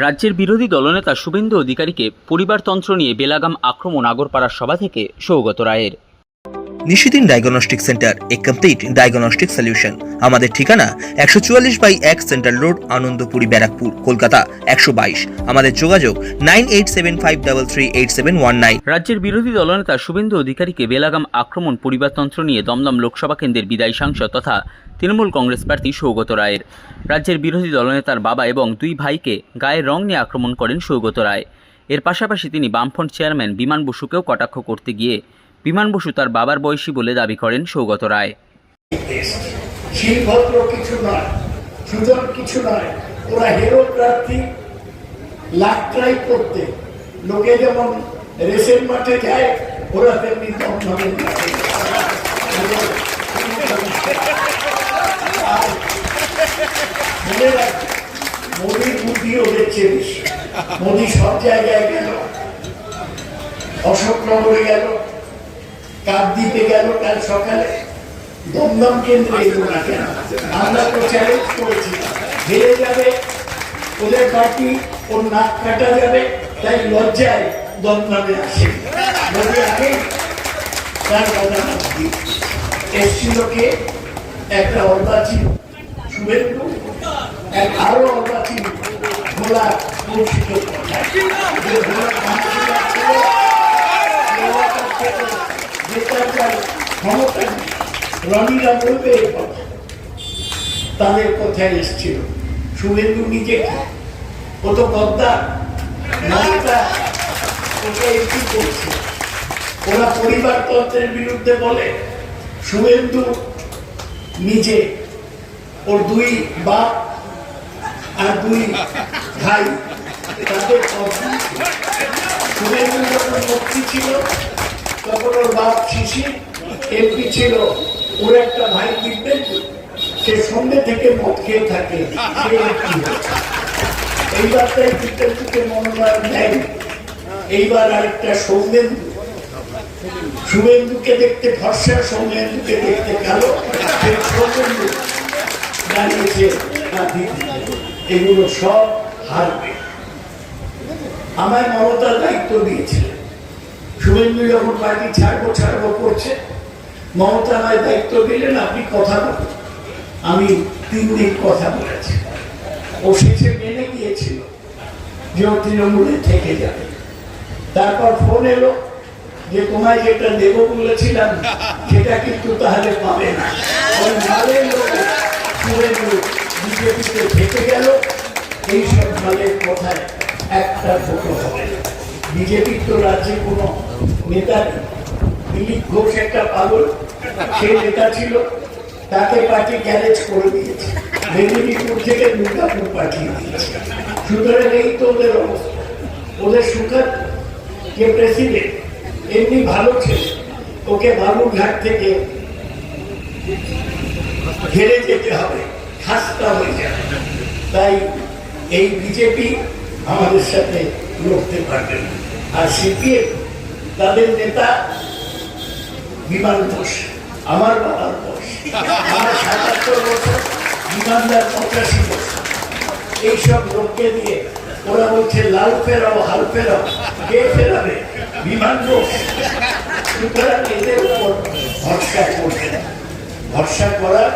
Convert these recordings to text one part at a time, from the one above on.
রাজ্যের বিরোধী দলনেতা শুভেন্দু অধিকারীকে পরিবারতন্ত্র নিয়ে বেলাগাম আক্রমণ আগরপাড়ার সভা থেকে সৌগত রায়ের। নিশিদিন ডায়াগনস্টিক সেন্টার এ কমপ্লিট ডায়াগনস্টিক সলিউশন আমাদের ঠিকানা একশো চুয়াল্লিশ বাই এক সেন্ট্রাল রোড আনন্দপুরি, ব্যারাকপুর, কলকাতা, একশো বাইশ। আমাদের যোগাযোগ nine eight seven five double three eight seven one nine. রাজ্যের বিরোধী দলনেতা শুভেন্দু অধিকারীকে বেলাগাম আক্রমণ পরিবারতন্ত্র নিয়ে দমদম লোকসভা কেন্দ্রের বিদায়ী সাংসদ তথা তৃণমূল কংগ্রেস প্রার্থী সৌগত রায়ের। রাজ্যের বিরোধী দলনেতার বাবা এবং দুই ভাইকে গায়ের রং নিয়ে আক্রমণ করেন সৌগত রায়। এর পাশাপাশি তিনি বামফ্রন্ট চেয়ারম্যান বিমান বসুকেও কটাক্ষ করতে গিয়ে বিমান বসু তার বাবার বয়সী বলে দাবি করেন সৌগত রায়। শিলভদ্র কিছু নয়, সুজন কিছু নয়, ওরা হেরো প্রার্থী লাখ ট্রাই করতে। লোকে যেমন রেসের মাঠে যায়, ওরা তেমনি মনে রাখ বুদ্ধি সব জায়গায় গেল গেল কাকদ্বীপে গেল কাল সকালে দমদম কেন্দ্রে এলো না কেন আমরা তো চ্যালেঞ্জ করেছি হেরে যাবে ওদের পার্টি ওর নাক কাটা যাবে তাই লজ্জায় দমদমে আসে যদি আগে তার কথা এসছিল কে একটা অর্বাচীন শুভেন্দু এক আরও অর্বাচীন ভোলা ভোলা কাউন্সিলর ছিল, এলাকার থেকে তাদের কোথায় এসছিল। শুভেন্দু নিজে? ও তো করছে ওরা পরিবারতন্ত্রের বিরুদ্ধে বলে, শুভেন্দু নিজে, ওর দুই বাপ আর দুই ভাই, তাদের শুভেন্দু যখন মন্ত্রী ছিল। তখন ওর বাপ শিশির এমপি ছিল, ওর একটা ভাই দিব্যেন্দু সে সন্ধ্যে থেকে মদ খেয়ে থাকে। এইবার তাই দিব্যেন্দুকে মনোনয়ন দেয় এইবার আরেকটা সৌমেন্দু। শুভেন্দুকে দেখতে ফর্সা সৌমেন্দুকে দেখতে সেই সৌমেন্দু দাঁড়িয়েছে এগুলো সব হারবে। আমায় মমতার দায়িত্ব দিয়েছিলেন শুভেন্দু যখন পার্টি ছাড়বো ছাড়বো করছে মমতা আমায় দায়িত্ব দিলেন আপনি কথা বলুন আমি তিন দিন কথা বলেছি ও শেষে মেনে গিয়েছিল যে ও তৃণমূলে থেকে যাবে তারপর ফোন এলো যে তোমায় যেটা দেব বলেছিলাম সেটা কিন্তু তাহলে পাবে না ওই মালের লোক শুভেন্দু বিজেপিতে থেকে গেল এইসব মালের কথায় একটা ভোটও হবে না বিজেপির তো রাজ্যে কোনো নেতা নেই। দিলীপ ঘোষ একটা পাগল, সে নেতা ছিল, তাকে পার্টি গ্যারেজ করে দিয়েছে। মেদিনীপুর থেকে দুর্গাপুর পাঠিয়ে দিয়েছে। সুতরাং এই তো ওদের অবস্থা। ওদের সুখার যে প্রেসিডেন্ট এমনি ভালো ছিল। ওকে বাবুরঘাট থেকে ঘেরে যেতে হবে। খাস্তা হয়ে যাবে। তাই এই বিজেপি আমাদের সাথে লড়তে পারবে না। আর সিপিএম, তাদের নেতা বিমান ঘোষ আমার বাবার বয়স আমার সাতাত্তর বছর বিমানদার পঁচাশি বছর। এইসব লোককে দিয়ে ওরা বলছে, লাল ফেরাও, হাল ফেরাও, কে ফেরাবে? বিমান ঘোষ সুতরাং এদের উপর ভরসা করবে না। ভরসা করার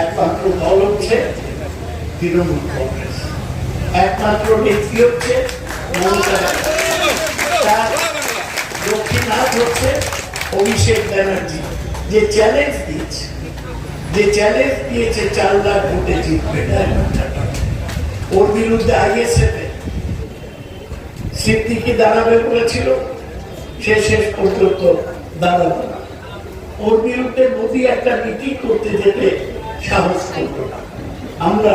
একমাত্র দল হচ্ছে তৃণমূল কংগ্রেস। একমাত্র ব্যক্তি হচ্ছে মমতা দক্ষিণ হাত হচ্ছে অভিষেক ব্যানার্জি। যে চ্যালেঞ্জ দিয়েছে, যে চ্যালেঞ্জ দিয়েছে চার লাখ ভোটে জিতবে ওর বিরুদ্ধে আইএসএফ সিদ্দিকি দাঁড়াবে বলেছিল, সে শেষ পর্যন্ত দাঁড়াবে না। ওর বিরুদ্ধে মোদী একটা মিটিং করতে যেতে সাহস করল না। আমরা